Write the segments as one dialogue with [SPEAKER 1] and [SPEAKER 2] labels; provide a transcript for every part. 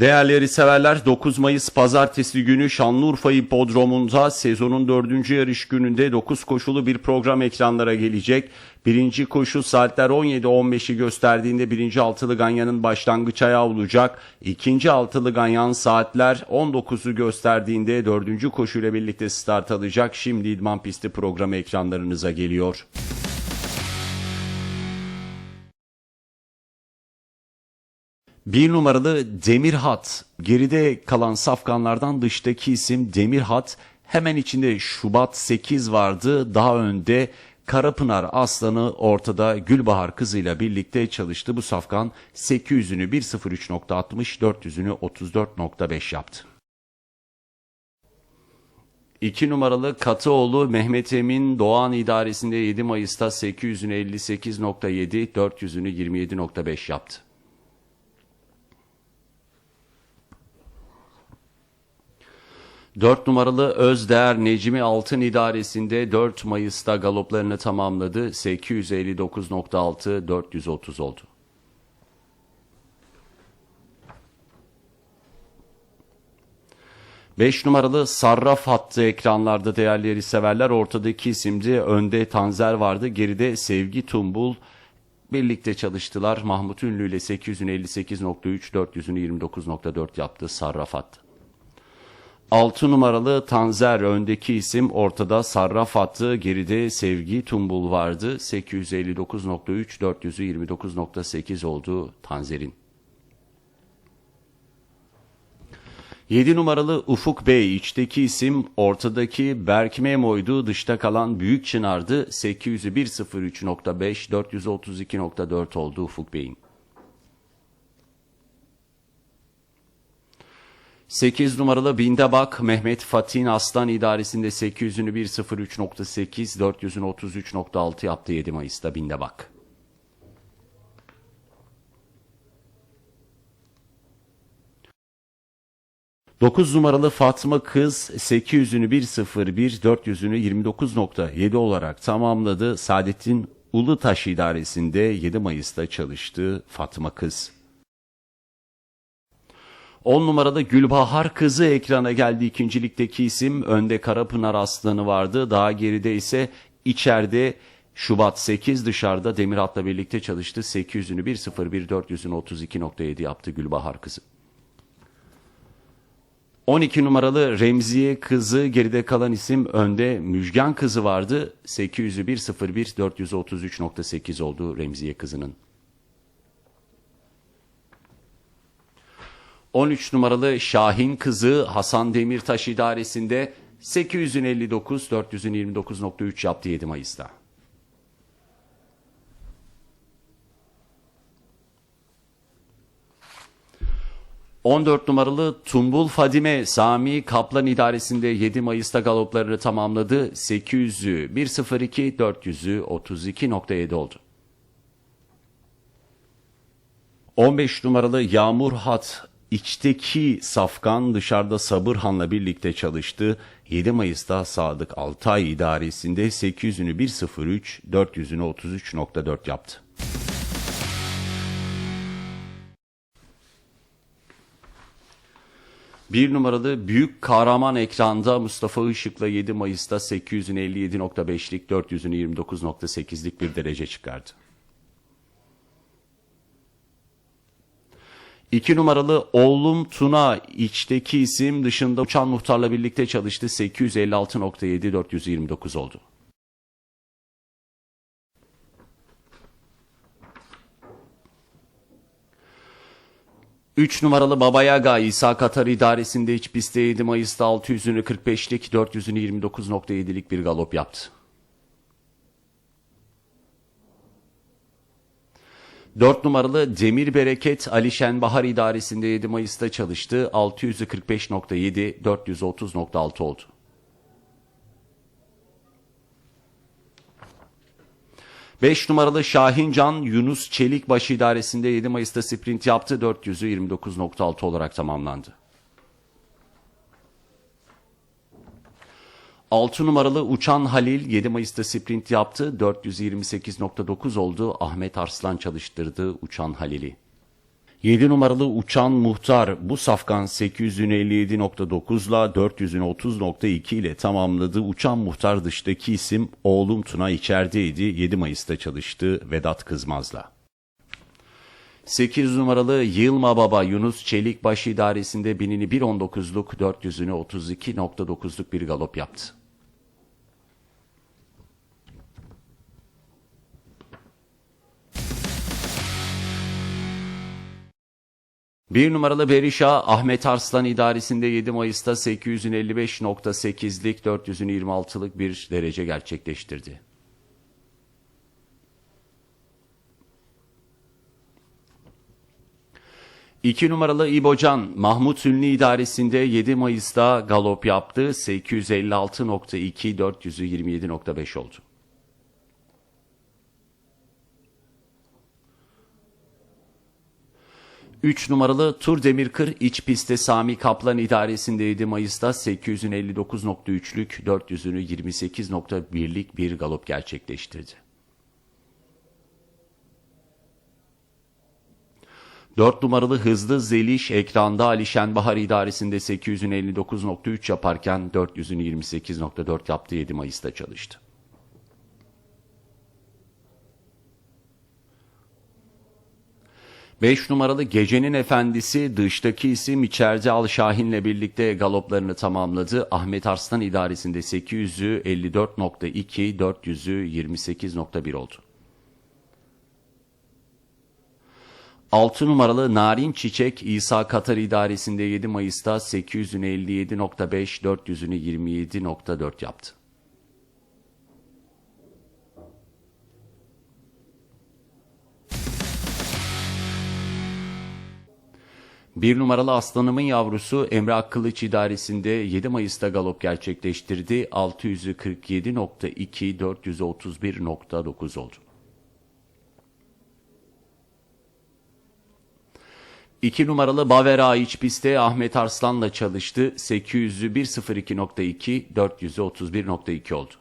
[SPEAKER 1] Değerli yarış severler 9 Mayıs pazartesi günü Şanlıurfa Hipodromu'nda sezonun 4. yarış gününde 9 koşulu bir program ekranlara gelecek. Birinci koşu saatler 17.15'i gösterdiğinde birinci altılı ganyanın başlangıç ayağı olacak. İkinci altılı ganyan saatler 19'u gösterdiğinde dördüncü koşuyla birlikte start alacak. Şimdi İdman Pisti programı ekranlarınıza geliyor. Bir numaralı Demirhat. Geride kalan safkanlardan dıştaki isim Demirhat. Hemen içinde Şubat 8 vardı. Daha önde Karapınar Aslanı ortada Gülbahar kızıyla birlikte çalıştı. Bu safkan 800'ünü 1.03.60, 400'ünü 34.5 yaptı. 2 numaralı Katıoğlu Mehmet Emin Doğan idaresinde 7 Mayıs'ta 800'ünü 58.7, 400'ünü 27.5 yaptı. 4 numaralı Özdeğer Necmi Altın idaresinde 4 Mayıs'ta galoplarını tamamladı. 859.6 430 oldu. Beş numaralı Sarraf hattı ekranlarda değerli yeri severler. Ortadaki isimdi. Önde Tanzer vardı. Geride Sevgi Tumbul birlikte çalıştılar. Mahmut Ünlü ile 858.3 400'ünü 29.4 yaptı Sarraf hattı. 6 numaralı Tanzer öndeki isim ortada sarraf attı. Geride Sevgi Tumbul vardı. 859.3 400'ü 29.8 oldu Tanzer'in. 7 numaralı Ufuk Bey içteki isim ortadaki Berk Memo'ydu. Dışta kalan Büyük Çınar'dı. 800'ü 103.5 432.4 oldu Ufuk Bey'in. 8 numaralı Bindebak Mehmet Fatin Aslan idaresinde 800'ünü 103.8 400'ünü 33.6 yaptı 7 Mayıs'ta Bindebak. Dokuz numaralı Fatma Kız 800'ünü 101 400'ünü 29.7 olarak tamamladı. Saadettin Ulutaş idaresinde 7 Mayıs'ta çalıştı Fatma Kız. 10 numarada Gülbahar Kızı ekrana geldi. İkincilikteki isim önde Karapınar Aslanı vardı. Daha geride ise içeride Şubat 8 dışarıda Demirhat'la birlikte çalıştı. 800'ünü 1.01 400'ünü 32.7 yaptı Gülbahar Kızı. 12 numaralı Remziye Kızı geride kalan isim önde Müjgan Kızı vardı. 800'ü 1.01 433.8 oldu Remziye Kızı'nın. 13 numaralı Şahin kızı Hasan Demirtaş idaresinde 859 429.3 yaptı 7 Mayıs'ta. ...14 numaralı Tumbul Fadime Sami Kaplan idaresinde 7 Mayıs'ta galoplarını tamamladı. 800'ü 1.02 400'ü 32.7 oldu. 15 numaralı Yağmur Hat İçteki Safkan dışarıda Sabırhan'la birlikte çalıştı. 7 Mayıs'ta Sadık Altay idaresinde 800'ünü 1.03, 400'ünü 33.4 yaptı. Bir numaralı Büyük Kahraman ekranda Mustafa Işık'la 7 Mayıs'ta 800'ünü 57.5'lik, 400'ünü 29.8'lik bir derece çıkardı. 2 numaralı oğlum Tuna içteki isim dışında uçan muhtarla birlikte çalıştı. 856.7 429 oldu. Üç numaralı Baba Yaga İsa Katar idaresinde iç pistte 7 Mayıs'ta 600'ünü 45'lik 400'ünü 29.7'lik bir galop yaptı. 4 numaralı Demir Bereket Ali Şenbahar idaresinde 7 Mayıs'ta çalıştı. 645.7, 430.6 oldu. Beş numaralı Şahincan Yunus Çelikbaş idaresinde 7 Mayıs'ta sprint yaptı. 400'ü 29.6 olarak tamamlandı. 6 numaralı Uçan Halil 7 Mayıs'ta sprint yaptı. 428.9 oldu. Ahmet Arslan çalıştırdı Uçan Halil'i. 7 numaralı Uçan Muhtar bu safkan 857.9 ile 430.2 ile tamamladı. Uçan Muhtar dıştaki isim oğlum Tuna içerideydi. 7 Mayıs'ta çalıştı Vedat Kızmaz'la. 8 numaralı Yılma Baba Yunus Çelikbaş idaresinde binini 1.19'luk 400'ünü 32.9'luk bir galop yaptı. Bir numaralı Berişa Ahmet Arslan idaresinde 7 Mayıs'ta 855.8'lik 426'lık bir derece gerçekleştirdi. İki numaralı İbocan Mahmut Ünlü idaresinde 7 Mayıs'ta galop yaptı. 856.2 427.5 oldu. 3 numaralı Tur Demirkır iç pistte Sami Kaplan idaresinde 7 Mayıs'ta 859.3'lük 400'ünü 28.1'lik bir galop gerçekleştirdi. 4 numaralı Hızlı Zeliş ekranda Ali Şenbahar idaresinde 859.3 yaparken 400'ünü 28.4 yaptı 7 Mayıs'ta çalıştı. 5 numaralı Gecenin Efendisi dıştaki isim içeride Al Şahin'le birlikte galoplarını tamamladı. Ahmet Arslan idaresinde 800'ü 54.2, 400'ü 28.1 oldu. 6 numaralı Narin Çiçek İsa Katar idaresinde 7 Mayıs'ta 800'ünü 57.5, 400'ünü 27.4 yaptı. Bir numaralı aslanımın yavrusu Emre Akkılıç idaresinde 7 Mayıs'ta galop gerçekleştirdi. 647.2, 431.9 oldu. 2 numaralı Bavera iç pistte Ahmet Arslan'la çalıştı. 800'ü 102.2, 400'ü 31.2 oldu.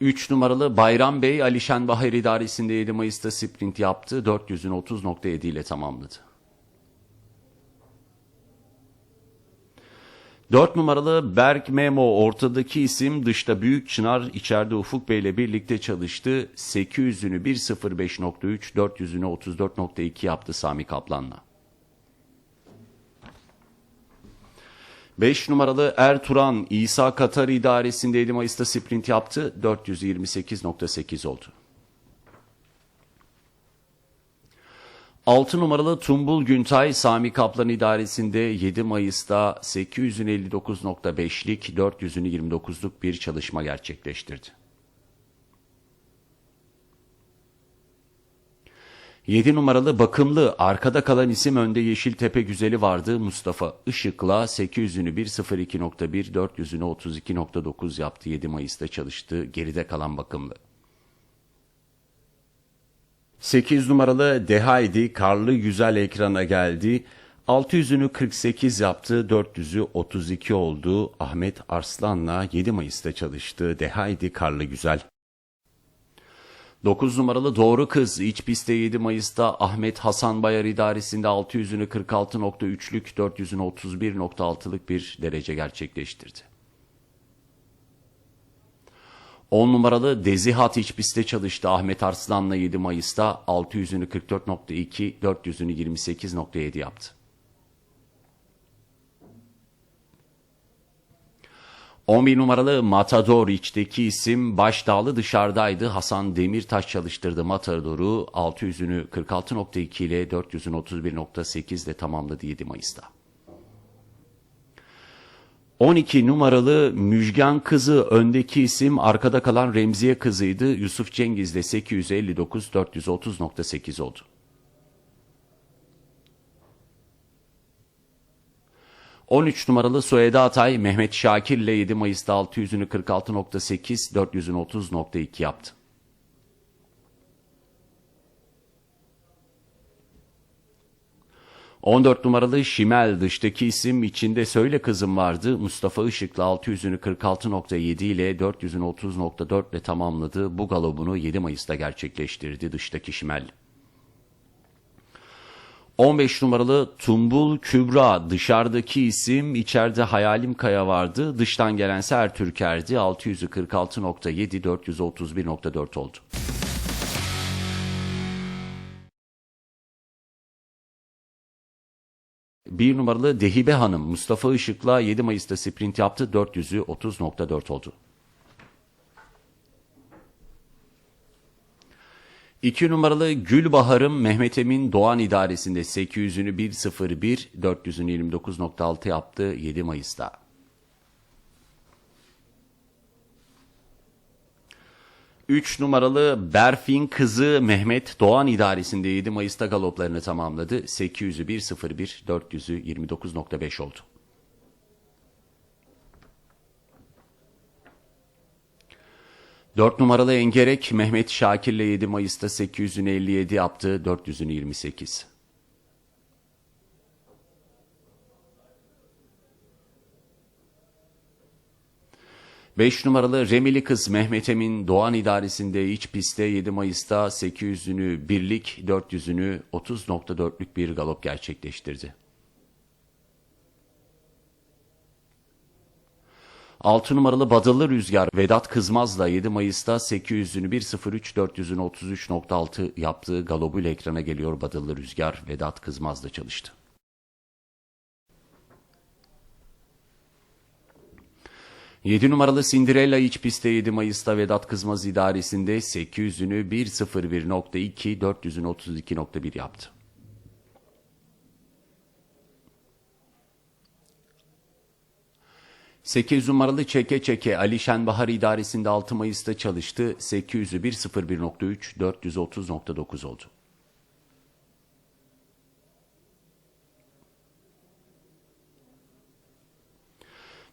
[SPEAKER 1] 3 numaralı Bayram Bey Alişen Bahar idaresinde 7 Mayıs'ta sprint yaptı. 400'ün 30.7 ile tamamladı. 4 numaralı Berk Memo ortadaki isim dışta Büyük Çınar içeride Ufuk Bey ile birlikte çalıştı. 800'ünü 1.05.3 400'ünü 34.2 yaptı Sami Kaplan'la. 5 numaralı Erturan İsa Katar idaresinde 7 Mayıs'ta sprint yaptı. 428.8 oldu. 6 numaralı Tumbul Güntay Sami Kaplan idaresinde 7 Mayıs'ta 859.5'lik 400'ünü 29'luk bir çalışma gerçekleştirdi. 7 numaralı bakımlı arkada kalan isim önde Yeşiltepe güzeli vardı Mustafa Işık'la 800'ünü 1.02.1 400'ünü 32.9 yaptı 7 Mayıs'ta çalıştı geride kalan bakımlı. 8 numaralı Dehaydi karlı güzel ekrana geldi. 600'ünü 48 yaptı, 400'ü 32 oldu. Ahmet Arslan'la 7 Mayıs'ta çalıştı. Dehaydi karlı güzel. 9 numaralı Doğru Kız iç pistte 7 Mayıs'ta Ahmet Hasan Bayar idaresinde 600'ünü 46.3'lük 400'ünü 31.6'lık bir derece gerçekleştirdi. 10 numaralı Dezihat iç pistte çalıştı Ahmet Arslan'la 7 Mayıs'ta 600'ünü 44.2 400'ünü 28.7 yaptı. 11 numaralı Matador içteki isim Başdağlı dışarıdaydı. Hasan Demirtaş çalıştırdı Matador'u 600'ünü 46.2 ile 400'ünü 31.8 ile tamamladı 7 Mayıs'ta. 12 numaralı Müjgan kızı öndeki isim arkada kalan Remziye kızıydı. Yusuf Cengiz de 859 430.8 oldu. 13 numaralı Soyeda Atay Mehmet Şakir ile 7 Mayıs'ta 600'ünü 46.8, 400'ünü 30.2 yaptı. 14 numaralı Şimel dıştaki isim içinde Söyle Kızım vardı. Mustafa Işık'la 600'ünü 46.7 ile 400'ünü 30.4 ile tamamladı. Bu galobunu 7 Mayıs'ta gerçekleştirdi dıştaki Şimel. 15 numaralı Tumbul Kübra dışarıdaki isim içeride Hayalim Kaya vardı. Dıştan gelense Ertürker'di. 600'ü 46.7 431.4 oldu. Bir numaralı Dehibe Hanım Mustafa Işık'la 7 Mayıs'ta sprint yaptı. 400'ü 30.4 oldu. 2 numaralı Gülbahar'ım Mehmet Emin Doğan İdaresi'nde 800'ünü 1.01, 400'ünü 29.6 yaptı 7 Mayıs'ta. Üç numaralı Berfin kızı Mehmet Doğan İdaresi'nde 7 Mayıs'ta galoplarını tamamladı. 800'ü 1.01, 400'ü 29.5 oldu. 4 numaralı Engerek Mehmet Şakir'le 7 Mayıs'ta 800'ünü 57 yaptı, 400'ünü 28. Beş numaralı Remili Kız Mehmet Emin Doğan İdaresi'nde iç pistte 7 Mayıs'ta 800'ünü birlik 400'ünü 30.4'lük bir galop gerçekleştirdi. 6 numaralı Badıllı Rüzgar Vedat Kızmaz'la 7 Mayıs'ta 800'ünü 1.03 400'ünü 33.6 yaptığı galobuyla ekrana geliyor Badıllı Rüzgar Vedat Kızmaz'la çalıştı. Yedi numaralı Cinderella iç pistte 7 Mayıs'ta Vedat Kızmaz idaresinde 800'ünü 1.01.2 400'ünü 32.1 yaptı. 8 numaralı Çeke Çeke Ali Şenbahar İdaresi'nde 6 Mayıs'ta çalıştı. 800'ü 1.01.3 430.9 oldu.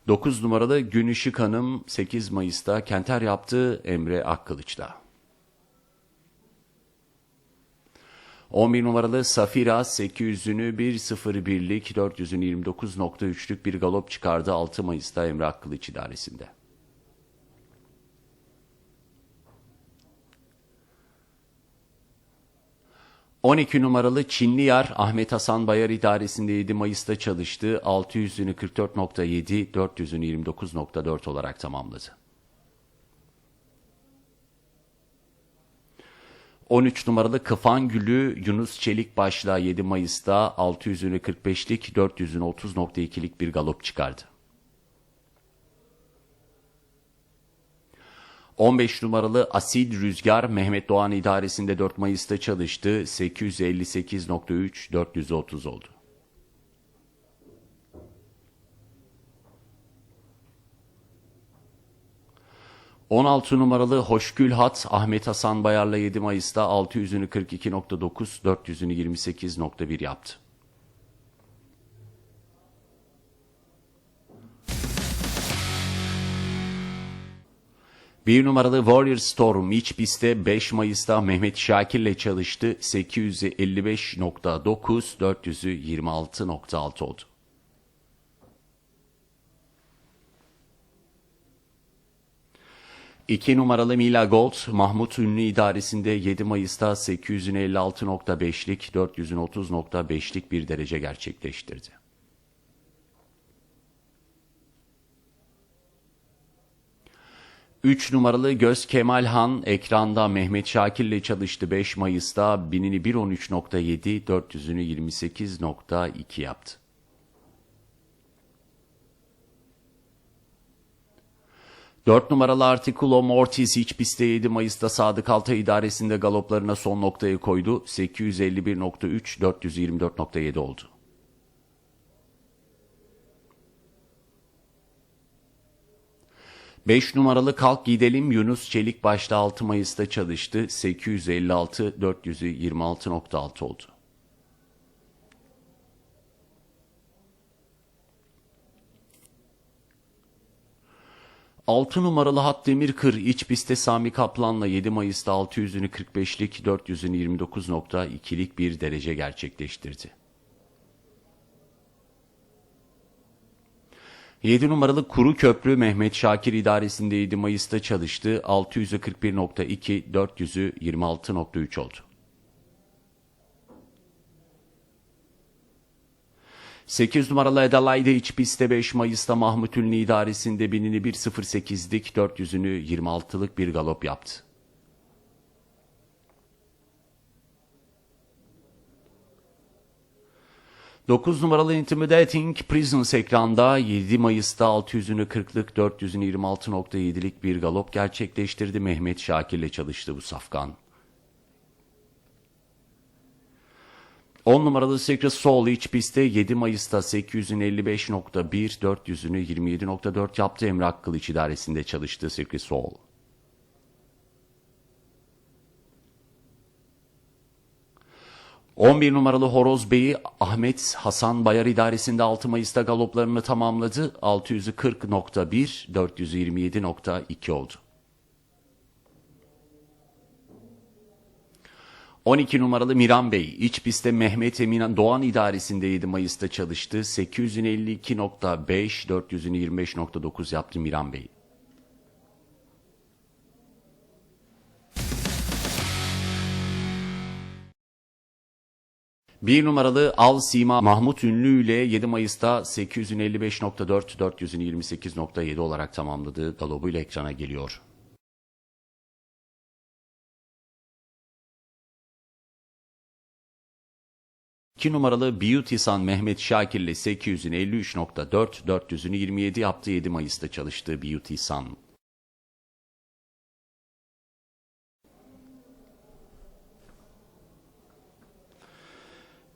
[SPEAKER 1] Dokuz numaralı Gün Işık Hanım 8 Mayıs'ta Kenter yaptı Emre Akkılıç'la. 11 numaralı Safira 800'ünü 1.01'lik 400'ünü 29.3'lük bir galop çıkardı 6 Mayıs'ta Emre Akkılıç idaresinde. ...12 numaralı Çinli Yar Ahmet Hasan Bayar idaresinde 7 Mayıs'ta çalıştı. 600'ünü 44.7, 400'ünü 29.4 olarak tamamladı. 13 numaralı Kıfan Gülü Yunus Çelik başla 7 Mayıs'ta 600'ünü 45'lik 400'ünü 30.2'lik bir galop çıkardı. 15 numaralı Asil Rüzgar Mehmet Doğan idaresinde 4 Mayıs'ta çalıştı. 858.3 430 oldu. 16 numaralı Hoşgül Hat Ahmet Hasan Bayar'la 7 Mayıs'ta 600'ünü 42.9, 400'ünü 28.1 yaptı. Bir numaralı Warrior Storm iç pistte 5 Mayıs'ta Mehmet Şakir'le çalıştı. 855.9, 400'ü 26.6 oldu. 2 numaralı Mila Gold, Mahmut Ünlü idaresinde 7 Mayıs'ta 856.5'lik, 430.5'lik bir derece gerçekleştirdi. Üç numaralı Göz Kemal Han ekranda Mehmet Şakir ile çalıştı 5 Mayıs'ta binini 113.7, 400'ünü 28.2 yaptı. 4 numaralı Articulo Mortis iç pistte 7 Mayıs'ta Sadık Altay idaresinde galoplarına son noktayı koydu. 851.3 424.7 oldu. Beş numaralı Kalk Gidelim Yunus Çelik başta 6 Mayıs'ta çalıştı. 856 426.6 oldu. 6 numaralı hat demir kır iç piste Sami Kaplan'la 7 Mayıs'ta 600'ünü 45'lik 400'ünü 29.2'lik bir derece gerçekleştirdi. 7 numaralı Kuru Köprü Mehmet Şakir idaresinde 7 Mayıs'ta çalıştı. 600'ü 41.2, 400'ü 26.3 oldu. 8 numaralı Adelaide iç pistte 5 Mayıs'ta Mahmut Ünlü idaresinde binini 1.08'lik 400'ünü 26'lık bir galop yaptı. Dokuz numaralı Intimidating Prisons ekranda 7 Mayıs'ta 600'ünü 40'lık 400'ünü 26.7'lik bir galop gerçekleştirdi. Mehmet Şakir'le çalıştı bu safkan. 10 numaralı Secret Soul iç pistte 7 Mayıs'ta 855.1, 400'ünü 27.4 yaptı. Emre Akkılıç idaresinde çalıştı Secret Soul. ...11 numaralı Horoz Bey'i Ahmet Hasan Bayar idaresinde 6 Mayıs'ta galoplarını tamamladı. 600'ü 40.1, 427.2 oldu. 12 numaralı Miran Bey, iç pistte Mehmet Emin Doğan idaresinde 7 Mayıs'ta çalıştı. 852.5, 400'ünü 25.9 yaptı Miran Bey. Bir numaralı Al Sima Mahmut Ünlü ile 7 Mayıs'ta 855.4, 400'ünü 28.7 olarak tamamladığı galobuyla ekrana geliyor. 2 numaralı Beauty Sun Mehmet Şakir ile 800'ün 53.4, 400'ünü 27 yaptı 7 Mayıs'ta çalıştığı Beauty Sun.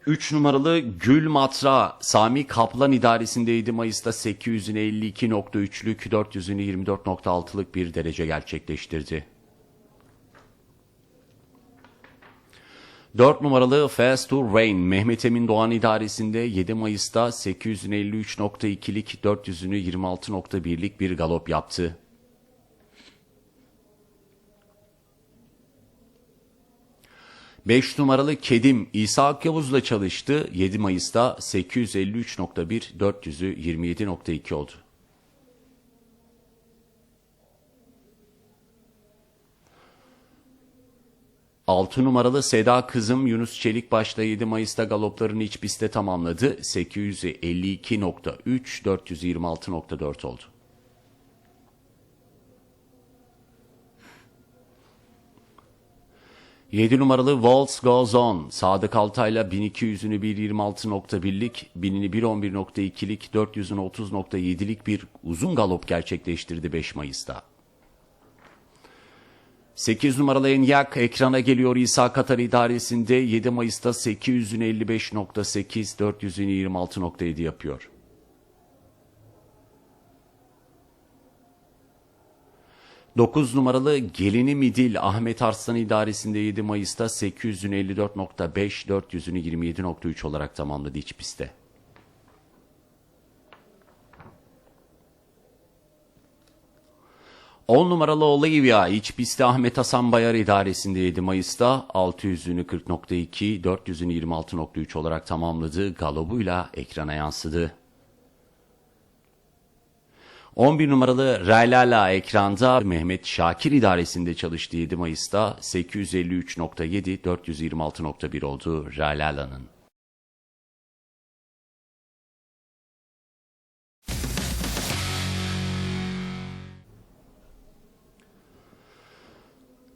[SPEAKER 1] Üç numaralı Gül Matra Sami Kaplan idaresinde 7 Mayıs'ta 800'ün 52.3'lük 400'ünü 24.6'lık bir derece gerçekleştirdi. 4 numaralı Fast to Rain Mehmet Emin Doğan idaresinde 7 Mayıs'ta 853.2'lik 400'ünü 26.1'lik bir galop yaptı. Beş numaralı Kedim İsa Akyavuz'la çalıştı. 7 Mayıs'ta 853.1, 400'ü 27.2 oldu. 6 numaralı Seda Kızım Yunus Çelik başta 7 Mayıs'ta galoplarını iç pistte tamamladı. 852.3, 426.4 oldu. Yedi numaralı Waltz Goes On. Sadık Altay'la 1200'ünü 1.26.1'lik, 1000'ini 1.11.2'lik, 400'ünü 30.7'lik bir uzun galop gerçekleştirdi 5 Mayıs'ta. 8 numaralı Enyak ekrana geliyor İsa Katar idaresinde 7 Mayıs'ta 855.8 400'ünü 26.7 yapıyor. Dokuz numaralı Gelini Midil Ahmet Arslan idaresinde 7 Mayıs'ta 854.5 400'ünü 27.3 olarak tamamladı iç pistte. 10 numaralı Olivia iç pistte Ahmet Hasan Bayar idaresinde 7 Mayıs'ta 600'ünü 40.2, 400'ünü 26.3 olarak tamamladı. Galobuyla ekrana yansıdı. 11 numaralı Raylala ekranda Mehmet Şakir idaresinde çalıştı 7 Mayıs'ta 853.7, 426.1 oldu Raylala'nın.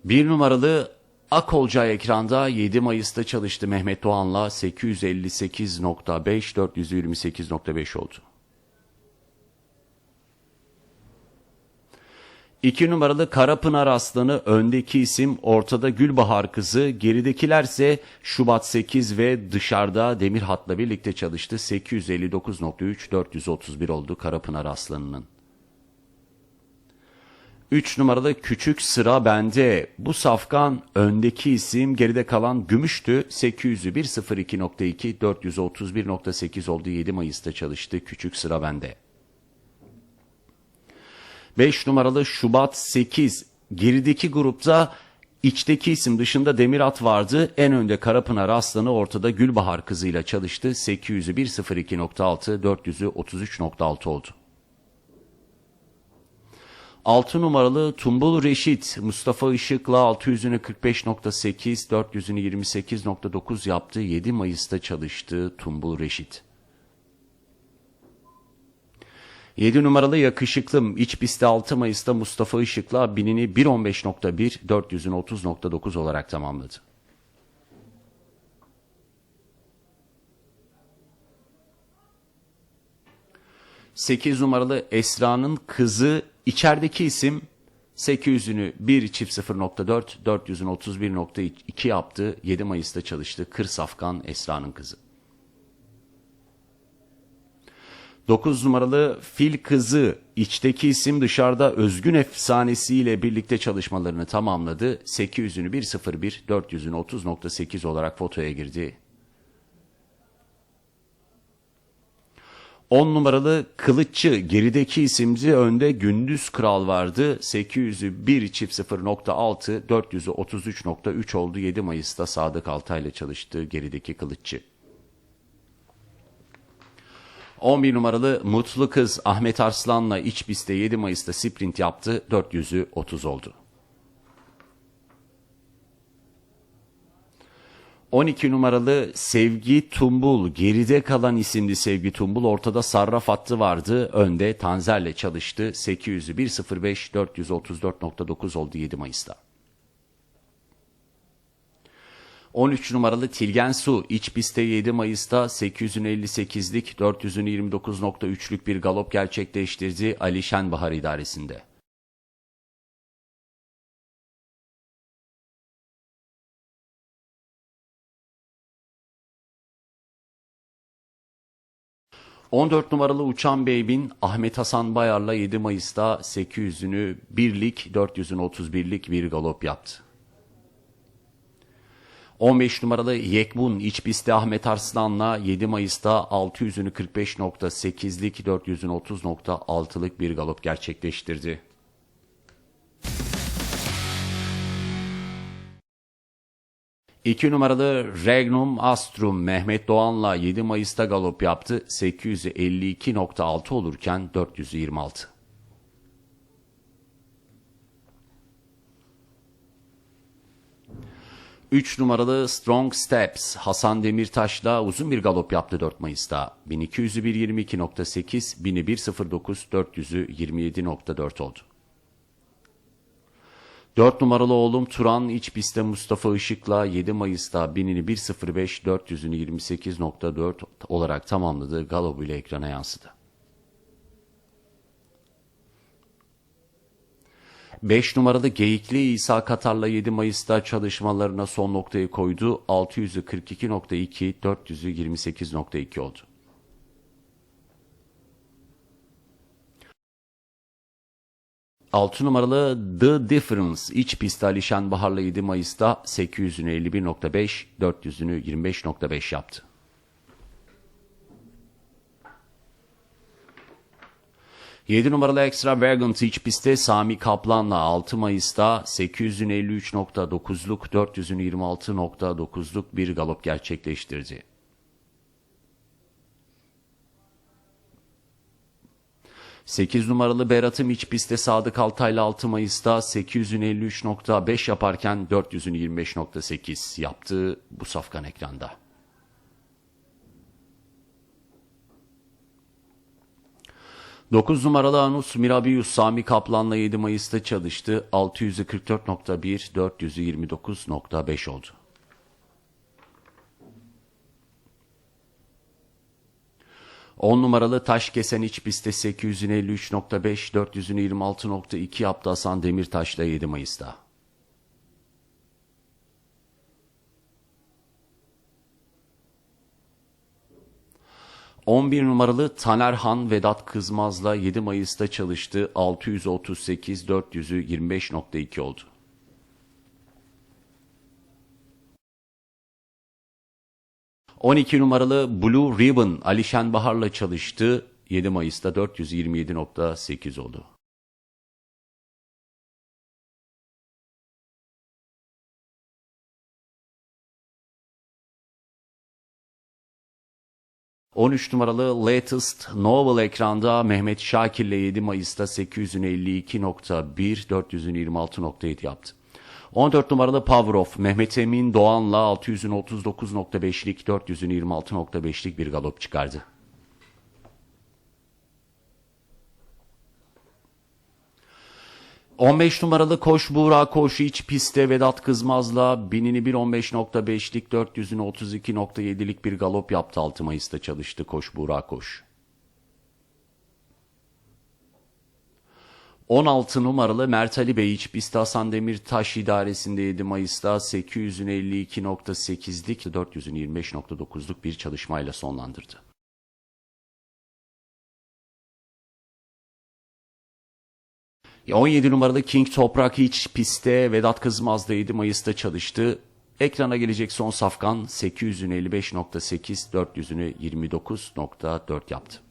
[SPEAKER 1] Bir numaralı Akolca ekranda 7 Mayıs'ta çalıştı Mehmet Doğan'la 858.5 428.5 oldu. 2 numaralı Karapınar Aslanı öndeki isim ortada Gülbahar kızı geridekilerse Şubat 8 ve dışarıda Demir Hat'la birlikte çalıştı 859.3 431 oldu Karapınar Aslanı'nın. 3 numaralı küçük sıra bende. Bu safkan öndeki isim geride kalan gümüştü. 800'ü 102.2 431.8 oldu 7 Mayıs'ta çalıştı. Küçük sıra bende. 5 numaralı Şubat 8 gerideki grupta içteki isim dışında Demirat vardı. En önde Karapınar Aslanı ortada Gülbahar kızıyla çalıştı. 800'ü 102.6 400'ü 33.6 oldu. 6 numaralı Tumbul Reşit Mustafa Işık'la 600'ünü 45.8, 400'ünü 28.9 yaptı. 7 Mayıs'ta çalıştı Tumbul Reşit. 7 numaralı Yakışıklım iç pistte 6 Mayıs'ta Mustafa Işık'la binini 1.15.1, 400'ünü 30.9 olarak tamamladı. 8 numaralı Esra'nın kızı içerideki isim 800'ünü 1 çift 0.4, 400'ünü 31.2 yaptı. 7 Mayıs'ta çalıştı. Kır Safkan Esra'nın kızı. 9 numaralı Fil Kızı içteki isim dışarıda özgün efsanesiyle birlikte çalışmalarını tamamladı. 800'ünü 1.01, 400'ünü 30.8 olarak fotoya girdi. 10 numaralı Kılıççı gerideki isimci önde Gündüz Kral vardı. 800'ü 1 çift 0.6 400'ü 33.3 oldu. 7 Mayıs'ta Sadık Altay'la çalıştığı gerideki Kılıççı. 11 numaralı Mutlu Kız Ahmet Arslan'la iç pistte 7 Mayıs'ta sprint yaptı. 400'ü 30 oldu. 12 numaralı Sevgi Tumbul, geride kalan isimli Sevgi Tumbul ortada sarraf hattı vardı. Önde Tanzer'le çalıştı. 800'ü 1.05, 434.9 oldu 7 Mayıs'ta. 13 numaralı Tilgen Su iç pistte 7 Mayıs'ta 858'lik 400'ünü 29.3'lük bir galop gerçekleştirdi Ali Şenbahar idaresinde. 14 numaralı Uçan Beybin Ahmet Hasan Bayar'la 7 Mayıs'ta 800'ünü 1'lik 400'ünü 31'lik bir galop yaptı. 15 numaralı Yekbun iç pistte Ahmet Arslan'la 7 Mayıs'ta 600'ünü 45.8'lik 400'ünü 30.6'lık bir galop gerçekleştirdi. 2 numaralı Regnum Astrum Mehmet Doğan'la 7 Mayıs'ta galop yaptı. 852.6 olurken 426. Üç numaralı Strong Steps Hasan Demirtaş'la uzun bir galop yaptı 4 Mayıs'ta. 1200'ü 1.22.8, 1000'i 1.09, 400'ü 27.4 oldu. 4 numaralı oğlum Turan iç pistte Mustafa Işık'la 7 Mayıs'ta binini 1.05 400'ünü 28.4 olarak tamamladığı galobu ile ekrana yansıdı. 5 numaralı Geyikli İsa Katar'la 7 Mayıs'ta çalışmalarına son noktayı koydu. 600'ü 42.2, 400'ü 28.2 oldu. 6 numaralı The Difference iç pistte Alişan Bahar'la 7 Mayıs'ta 800'ünü 51.5, 400'ünü 25.5 yaptı. Yedi numaralı Extra Vagant iç pistte Sami Kaplan'la 6 Mayıs'ta 800'ün 53.9'luk 400'ün 26.9'luk bir galop gerçekleştirdi. 8 numaralı Berat'ım iç pistte Sadık Altay'la 6 Mayıs'ta 800'ün 53.5 yaparken 400'ün 25.8 yaptı bu safkan ekranda. Dokuz numaralı Anus Mirabius Sami Kaplan'la 7 Mayıs'ta çalıştı. 600'ü 44.1, 400'ü 29.5 oldu. 10 numaralı taş kesen iç pistte 853.5, 400'ünü 26.2 yaptı Hasan Demirtaş'la 7 Mayıs'ta. ...11 numaralı Taner Han Vedat Kızmaz'la 7 Mayıs'ta çalıştı. 638, 400'ü 25.2 oldu. 12 numaralı Blue Ribbon Ali Şenbahar'la çalıştı. 7 Mayıs'ta 427.8 oldu. 13 numaralı Latest Novel ekranda Mehmet Şakir'le 7 Mayıs'ta 852.1 426.7 yaptı. 14 numaralı of Mehmet Emin Doğan'la 639.5'lik 426.5'lik bir galop çıkardı. ...15 numaralı Koş Buğra Koş iç pistte Vedat Kızmaz'la... ...binini 1.15.5'lik 400'ünü 32.7'lik bir galop yaptı 6 Mayıs'ta çalıştı Koş Buğra Koş. 16 numaralı Mert Ali Bey iç pistte Hasan Demirtaş idaresinde 7 Mayıs'ta 852.8'lik 425.9'luk bir çalışmayla sonlandırdı. Ya 17 numaralı King Toprak iç pistte Vedat Kızmaz da 7 Mayıs'ta çalıştı. Ekrana gelecek son safkan 855.8 400'ünü 29.4 yaptı.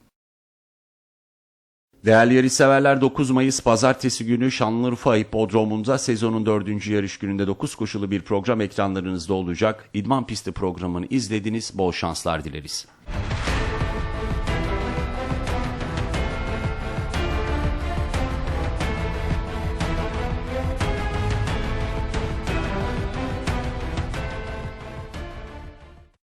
[SPEAKER 1] Değerli yarışseverler 9 Mayıs Pazartesi günü Şanlıurfa Hipodromu'nda sezonun 4. yarış gününde 9 koşulu bir program ekranlarınızda olacak. İdman pisti programını izlediniz. Bol şanslar dileriz.